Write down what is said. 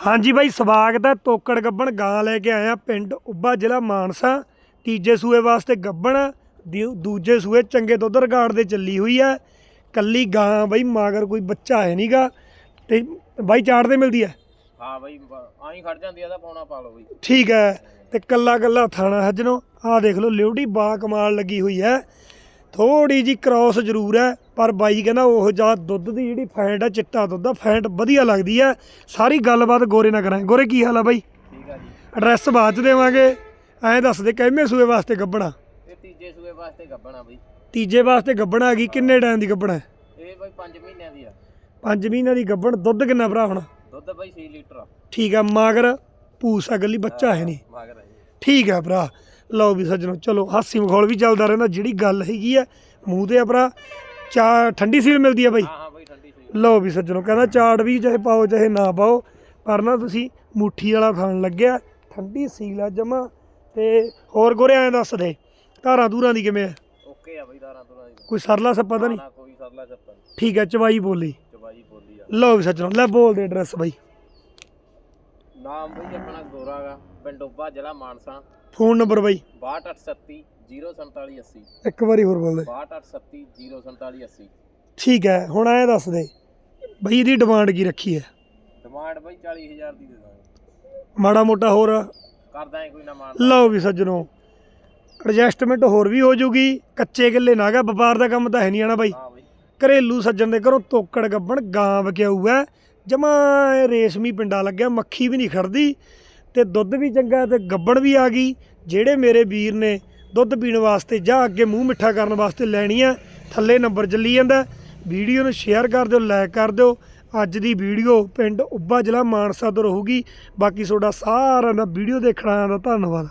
ਹਾਂਜੀ ਬਾਈ ਸਵਾਗਤ ਹੈ। ਤੋਕੜ ਗੱਬਣ ਗਾਂ ਲੈ ਕੇ ਆਇਆ ਪਿੰਡ ਉੱਬਾ ਜ਼ਿਲ੍ਹਾ ਮਾਨਸਾ। ਤੀਜੇ ਸੂਏ ਵਾਸਤੇ ਗੱਬਣ ਦੂਜੇ ਸੂਏ ਚੰਗੇ ਦੁੱਧ ਰਿਕਾਰਡ ਦੇ ਚੱਲੀ ਹੋਈ ਹੈ। ਕੱਲੀ ਗਾਂ ਬਾਈ ਮਾਗਰ ਕੋਈ ਬੱਚਾ ਹੈ ਨਹੀਂਗਾ ਤੇ ਬਾਈ ਚਾੜ ਦੇ ਮਿਲਦੀ ਹੈ? ਹਾਂ ਬਈ ਆਈ ਖੜ ਜਾਂਦੀ ਆ ਤਾਂ ਪੌਣਾ ਪਾ ਲਓ ਬਈ। ਠੀਕ ਹੈ। ਤੇ ਕੱਲਾ ਕੱਲਾ ਥਾਣਾ ਹੱਜਣੋ ਆਹ ਦੇਖ ਲਓ ਲਿਉੜੀ ਬਾ ਕਮਾਲ ਲੱਗੀ ਹੋਈ ਹੈ। ਥੋੜੀ ਜੀ ਕ੍ਰਾਸ ਜ਼ਰੂਰ ਹੈ। ਪਰ ਬਾਈ ਕਹਿੰਦਾ ਉਹ ਜਾ ਦੁੱਧ ਦੀ ਜਿਹੜੀ ਫੈਂਟ ਹੈ ਚਿੱਟਾ ਦੁੱਧ ਆ ਫੈਂਟ ਵਧੀਆ ਲੱਗਦੀ ਹੈ ਸਾਰੀ ਗੱਲਬਾਤ ਗੋਰੇ ਨਾਲ ਕਰਾਂਗੇ। ਗੋਰੇ ਕੀ ਹਾਲ ਆ ਬਾਈ? ਠੀਕ ਆ ਜੀ। ਐਡਰੈਸ ਬਾਅਦ ਚ ਦੇਵਾਂਗੇ। ਐਂ ਦੱਸ ਦੇ ਕਿੰਨੇ ਸੂਏ ਵਾਸਤੇ ਗੱਬਣਾ? ਇਹ ਤੀਜੇ ਸੂਏ ਵਾਸਤੇ ਗੱਬਣਾ ਬਈ। ਤੀਜੇ ਵਾਸਤੇ ਗੱਬਣ ਆ ਗਈ ਕਿੰਨੇ ਟਾਈਮ ਦੀ ਗੱਬਣਾ? ਇਹ ਬਈ 5 ਮਹੀਨਿਆਂ ਦੀ ਆ। 5 ਮਹੀਨਿਆਂ ਦੀ ਗੱਬਣ ਦੁੱਧ ਕਿੰਨਾ ਭਰਾ ਹੁਣ? ਦੁੱਧ ਬਈ 6 ਲੀਟਰ ਆ। ਠੀਕ ਆ ਮਾਗਰ ਪੂਸ ਅਗਲੀ ਬੱਚਾ ਹੈ ਨਹੀਂ। ਮਗਰ ਆ ਜੀ। ਠੀਕ ਆ ਭਰਾ। ਲਓ ਵੀ ਸੱਜਣੋ ਚਲੋ ਹਾਸੀ ਮਖੌਲ ਵੀ ਚੱਲਦਾ ਰਹਿੰਦਾ ਜਿਹੜੀ ਗੱਲ ਹੈਗੀ ਆ ਮੂੰਹ ਤੇ ਆ ਭਰਾ। ਚਾ ਠੰਡੀ ਸੀਲ ਮਿਲਦੀ ਆ ਬਾਈ? ਹਾਂ ਹਾਂ ਬਈ ਠੰਡੀ ਲਓ ਵੀ ਸੱਜਣੋ ਕਹਿੰਦਾ ਚਾਟ ਵੀ ਚਾਹੇ ਪਾਓ ਚਾਹੇ ਨਾ ਪਾਓ ਪਰ ਨਾ ਤੁਸੀਂ ਮੁੱਠੀ ਵਾਲਾ ਖਾਣ ਲੱਗਿਆ ਠੰਡੀ ਸੀਲ ਆ ਜਮਾ। ਤੇ ਹੋਰ ਗੋਰੇ ਐਂ ਦੱਸ ਦੇ ਧਾਰਾਂ ਧੂਰਾਂ ਦੀ ਕਿਵੇਂ ਆ? ਓਕੇ ਆ ਬਈ ਦਾਰਾਂ ਤੁਰਾਂ ਦੀ। ਕੋਈ ਸਰਲਾ ਸੱਪਾ ਤਾਂ ਨਹੀਂ? ਨਾ ਕੋਈ ਸਰਲਾ ਨੀ। ਠੀਕ ਹੈ ਚਵਾਈ ਬੋਲੀ। ਚਬਾਈ ਬੋਲੀ ਆ। ਲਓ ਵੀ ਸੱਜਣੋ ਲੈ ਬੋਲ ਦੇ ਐਡਰੈਸ ਬਾਈ। ਨਾਮ ਬਈ ਆਪਣਾ ਗੋਰਾਗਾ ਪਿੰਡ ਉੱਬਾ ਜ਼ਿਲ੍ਹਾ ਮਾਨਸਾ। ਫੋਨ ਨੰਬਰ ਬਾਈ। 6237 04780 ਇੱਕ ਵਾਰੀ ਹੋਰ ਬੋਲ ਦੇ 6237 04780 ਠੀਕ ਹੈ ਹੁਣ ਐਂ ਦੱਸ ਦੇ ਬਈ ਇਹਦੀ ਡਿਮਾਂਡ ਕੀ ਰੱਖੀ ਹੈ? ਡਿਮਾਂਡ ਬਈ 40000 ਦੀ ਦੇ ਦਾਂਗੇ। ਮਾੜਾ ਮੋਟਾ ਹੋਰ। ਕਰਦਾ ਕੋਈ ਨਾ ਮਾਨ ਲਓ ਵੀ ਸੱਜਣੋ ਐਡਜਸਟਮੈਂਟ ਹੋਰ ਵੀ ਹੋ ਜੂਗੀ ਕੱਚੇ ਕਿੱਲੇ ਨਾ ਗਾ ਵਪਾਰ ਦਾ ਕੰਮ ਤਾਂ ਹੈ ਨਹੀਂ ਆਣਾ ਬਈ। ਘਰੇਲੂ ਸੱਜਣ ਦੇ ਘਰੋਂ ਤੋਕੜ ਗੱਬਣ ਗਾਂ ਵਕਿਆਊ ਹੈ? ਜਮਾ ਰੇਸ਼ਮੀ ਪਿੰਡਾ ਲੱਗਿਆ, ਮੱਖੀ ਵੀ ਨਹੀਂ ਖੜਦੀ ਤੇ ਦੁੱਧ ਵੀ ਚੰਗਾ ਤੇ ਗੱਬਣ ਵੀ ਆ ਗਈ। ਜਿਹੜੇ ਮੇਰੇ ਵੀਰ ਨੇ ਦੁੱਧ ਪੀਣ ਵਾਸਤੇ ਜਾਂ ਅੱਗੇ ਮੂੰਹ ਮਿੱਠਾ ਕਰਨ ਵਾਸਤੇ ਲੈਣੀ ਆ ਥੱਲੇ ਨੰਬਰ ਚੱਲੀ ਜਾਂਦਾ। ਵੀਡੀਓ ਨੂੰ ਸ਼ੇਅਰ ਕਰ ਦਿਓ ਲਾਈਕ ਕਰ ਦਿਓ। ਅੱਜ ਦੀ ਵੀਡੀਓ ਪਿੰਡ ਉੱਬਾ ਜ਼ਿਲ੍ਹਾ ਮਾਨਸਾ ਤੋਂ ਰਹੂਗੀ। ਬਾਕੀ ਤੁਹਾਡਾ ਸਾਰਿਆਂ ਦਾ ਵੀਡੀਓ ਦੇਖਣ ਆਇਆਂ ਦਾ ਧੰਨਵਾਦ।